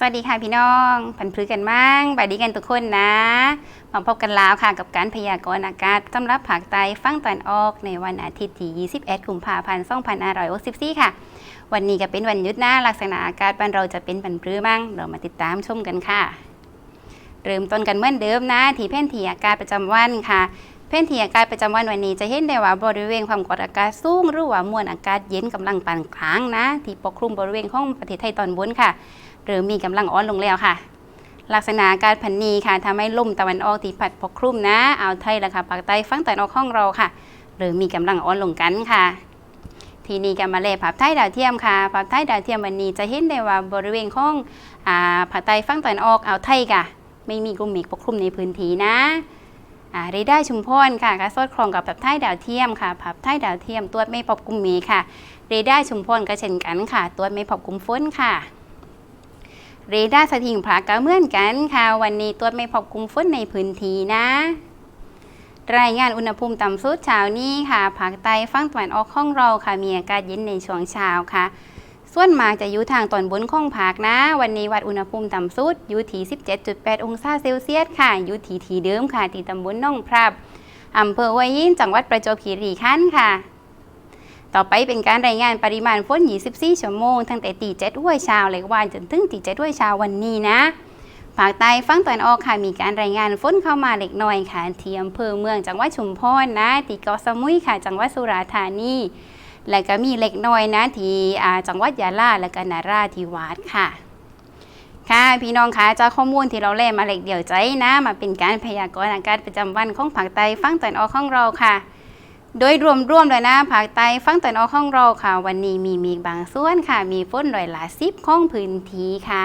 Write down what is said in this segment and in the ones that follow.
สวัสดีค่ะพี่น้องผันพลือกันมั่งบายดีกันทุกคนนะมาพบกันแล้วค่ะกับการพยากรณ์อากาศสำหรับภาคใต้ฝั่งตะวันออกในวันอาทิตย์ที่21กุมภาพันธ์2564ค่ะ วันนี้ก็เป็นวันหยุดนะลักษณะอากาศบ้านเราจะเป็นผันพลือมั่งเรามาติดตามชมกันค่ะ เริ่มต้นกันเหมือนเดิมนะที่แผนที่อากาศประจำวันค่ะแผนที่อากาศประจำวันวันนี้จะเห็นได้ว่าบริเวณความกดอากาศสูงหรือว่ามวลอากาศเย็นกำลังปานกลางนะ ที่ปกคลุมบริเวณของประเทศไทยตอนบนค่ะ หรือมีกำลังอ่อนลงแล้วค่ะ ลักษณะกาศพันนีค่ะทำให้ลมตะวันออกที่พัดปกคลุมนะอ่าวไทยและค่ะภาคใต้ฝั่งตะวันออกของเราค่ะหรือมีกำลังอ่อนลงกันค่ะ ทีนี้ก็มาเลภาพไทยดาวเทียมค่ะภาพไทยดาวเทียมวันนี้จะเห็นได้ว่าบริเวณของอ่าภาคใต้ฝั่งตะวันออกอ่าวไทยค่ะ ไม่มีกลุ่มเมฆปกคลุมในพื้นที่นะอ่าเรดาร์ชุมพรค่ะก็สอดคล้องกับภาพไทยดาวเทียมค่ะภาพไทยดาวเทียมตรวจไม่พบกลุ่มเมฆค่ะ เรดาร์ชุมพรก็เช่นกันค่ะตรวจไม่พบกลุ่มฝนค่ะ เรดาร์สถิงพรากก็เหมือนกันค่ะ วันนี้ตรวจไม่พบกลุ่มฝนในพื้นที่นะ รายงานอุณหภูมิต่ำสุดเช้านี้ค่ะภาคใต้ฝั่งตะวันออกของเราค่ะ มีอากาศเย็นในช่วงเช้าค่ะ ส่วนมากจะอยู่ทางตอนบนของภาคนะ วันนี้วัดอุณหภูมิต่ำสุดอยู่ที่ 17.8 องศาเซลเซียสค่ะ อยู่ที่ที่เดิมค่ะที่ตำบลน่องพรับอำเภอห้วยหินจังหวัดประจวบคีรีขันธ์ค่ะ ต่อไปเป็นการรายงานปริมาณฝน 24 ชั่วโมง ตั้งแต่ตีเจ็ดห้วยเช้าเลยวันจนถึงตีเจ็ดห้วยเช้าวันนี้นะ ภาคใต้ฝั่งตะวันออกค่ะ มีการรายงานฝนเข้ามาเล็กน้อยค่ะ ที่อำเภอเมืองจังหวัดชุมพรนะ ที่เกาะสมุยค่ะ จังหวัดสุราษฎร์ธานี และก็มีเล็กน้อยนะ ที่จังหวัดยะลา และก็นาราธิวาสค่ะค่ะพี่น้องคะจากข้อมูลที่เราเล่นมาเล็กเดี่ยวใจนะ มาเป็นการพยากรณ์อากาศประจำวันของภาคใต้ฝั่งตะวันออกของเราค่ะ โดยรวมๆเลยนะภาคใต้ฝั่งตะวันออกของเราค่ะ วันนี้มีเมฆบางส่วนค่ะ มีฝนร้อยละสิบของพื้นที่ค่ะ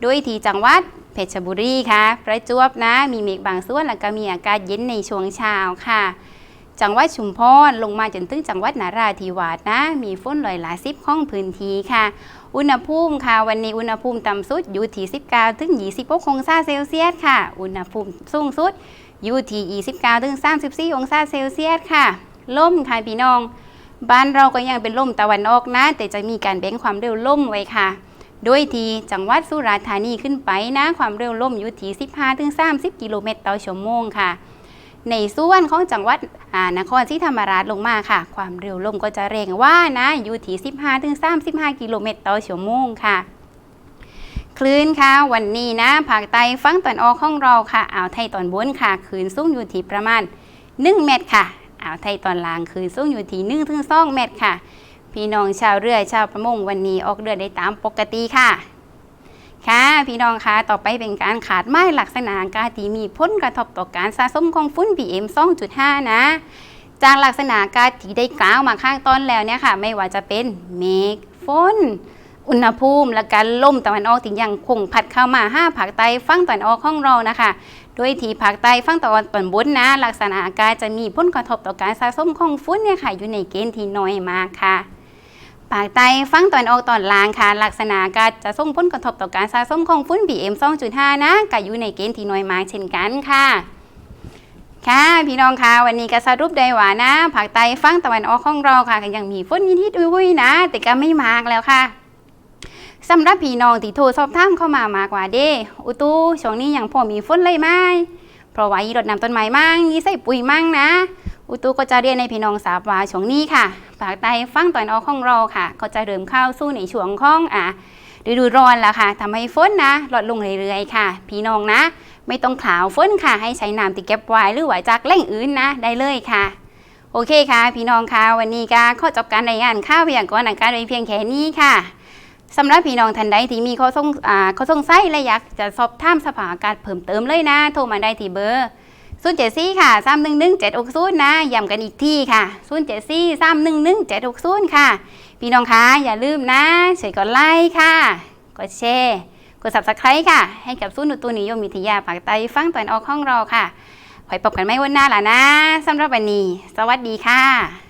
โดยที่จังหวัดเพชรบุรีค่ะ ประจวบนะ มีเมฆบางส่วนแล้วก็มีอากาศเย็นในช่วงเช้าค่ะ จังหวัดชุมพรลงมาจนถึงจังหวัดนาราธิวาสนะ มีฝนร้อยละสิบของพื้นที่ค่ะ อุณหภูมิค่ะ วันนี้อุณหภูมิต่ำสุดอยู่ที่19ถึง26องศาเซลเซียสค่ะ อุณหภูมิสูงสุดอยู่ที่29ถึง34องศาเซลเซียสค่ะ ลมค่ะพี่น้อง บ้านเราก็ยังเป็นลมตะวันออกนะ แต่จะมีการแบ่งความเร็วลมไว้ค่ะ โดยที่จังหวัดสุราษฎร์ธานีขึ้นไปนะ ความเร็วลมอยู่ที่ 15ถึง30 กิโลเมตรต่อชั่วโมงค่ะในส่วนของจังหวัดนครศรีธรรมราชลงมาค่ะ ความเร็วลมก็จะแรงว่านะอยู่ที่ 15ถึง35 กิโลเมตรต่อชั่วโมงค่ะ คลื่นค่ะวันนี้นะภาคใต้ฝั่งตะวันออกของเราค่ะอ่าวไทยตอนบนค่ะคลื่นสูงอยู่ที่ประมาณ 1 เมตรค่ะ อ่าวไทยตอนล่างคืนสูงอยู่ที่1ถึง2เมตรค่ะ พี่น้องชาวเรือชาวประมงวันนี้ออกเรือได้ตามปกติค่ะค่ะพี่น้องคะต่อไปเป็นการขาดไม้ลักษณะอากาศที่มีผลกระทบต่อการสะสมของฝุ่น PM 2.5 นะ จากลักษณะอากาศที่ได้กล่าวมาข้างต้นแล้วเนี่ยค่ะ ไม่ว่าจะเป็นเมฆฝนอุณหภูมิและการล่มตะวันออกที่ยังคงพัดเข้ามาห้าภาคใต้ฝั่งตะวันออกของเรานะคะ โดยที่ภาคใต้ฝั่งตะวันตอนบนนะ ลักษณะอากาศจะมีผลกระทบต่อการสะสมของฝุ่นเนี่ยค่ะอยู่ในเกณฑ์ที่น้อยมากค่ะภาคใต้ฝั่งตะวันออกตอนล่างค่ะ ลักษณะอากาศจะส่งผลกระทบต่อการสะสมของฝุ่น PM 2.5 นะก็อยู่ในเกณฑ์ที่น้อยมากเช่นกันค่ะค่ะพี่น้องค่ะวันนี้ก็สรุปได้ว่านะภาคใต้ฝั่งตะวันออกของเราค่ะก็ยังมีฝนนิดๆอุ้ยๆนะ แต่ก็ไม่มากแล้วค่ะ สำหรับพี่น้องที่โทรสอบถามเข้ามามากกว่าเด้อุตุช่วงนี้ยังพอมีฝนเลยไหมเพราะว่าอีรดน้ำต้นไม้มั่งนี่ใส่ปุ๋ยมั่งนะ อุตุก็จะเรียนในพี่น้องทราบว่าช่วงนี้ค่ะภาคใต้ฝั่งตะวันออกของเราค่ะ ก็จะเริ่มเข้าสู่ในช่วงของอะฤดูร้อนแล้วค่ะทำให้ฝนนะลดลงเรื่อยๆค่ะ พี่น้องนะ ไม่ต้องขาวฝนค่ะ ให้ใช้น้ำติเก็บไว้หรือว่าจากแหล่งอื่นนะ ได้เลยค่ะ โอเคค่ะ พี่น้องค่ะ วันนี้ก็ข้อจบการรายงานข้าวเพียากรณ์อากาศไว้เพียงแค่นี้ค่ะ สำหรับพี่น้องท่านใดที่มีข้อสงอ่าข้อสงสัยและอยากจะสอบถามสภาพอากาศเพิ่มเติมเลยนะ โทรมาได้ที่เบอร์0 7 4ค่ะ3 1 1 7 6 0นะย้ำกันอีกที่ค่ะ0 7 4 3 1 1 7 6 0ค่ะ พี่น้องคะอย่าลืมนะช่วยกดไลค์ค่ะ กดแชร์กด subscribe ค่ะ ให้กับศูนย์อุตุนิยมวิทยาภาคใต้ฟังตอนออกของเราค่ะไว้พบกันไม่วันหน้าล่ะนะสำหรับวันนี้ สวัสดีค่ะ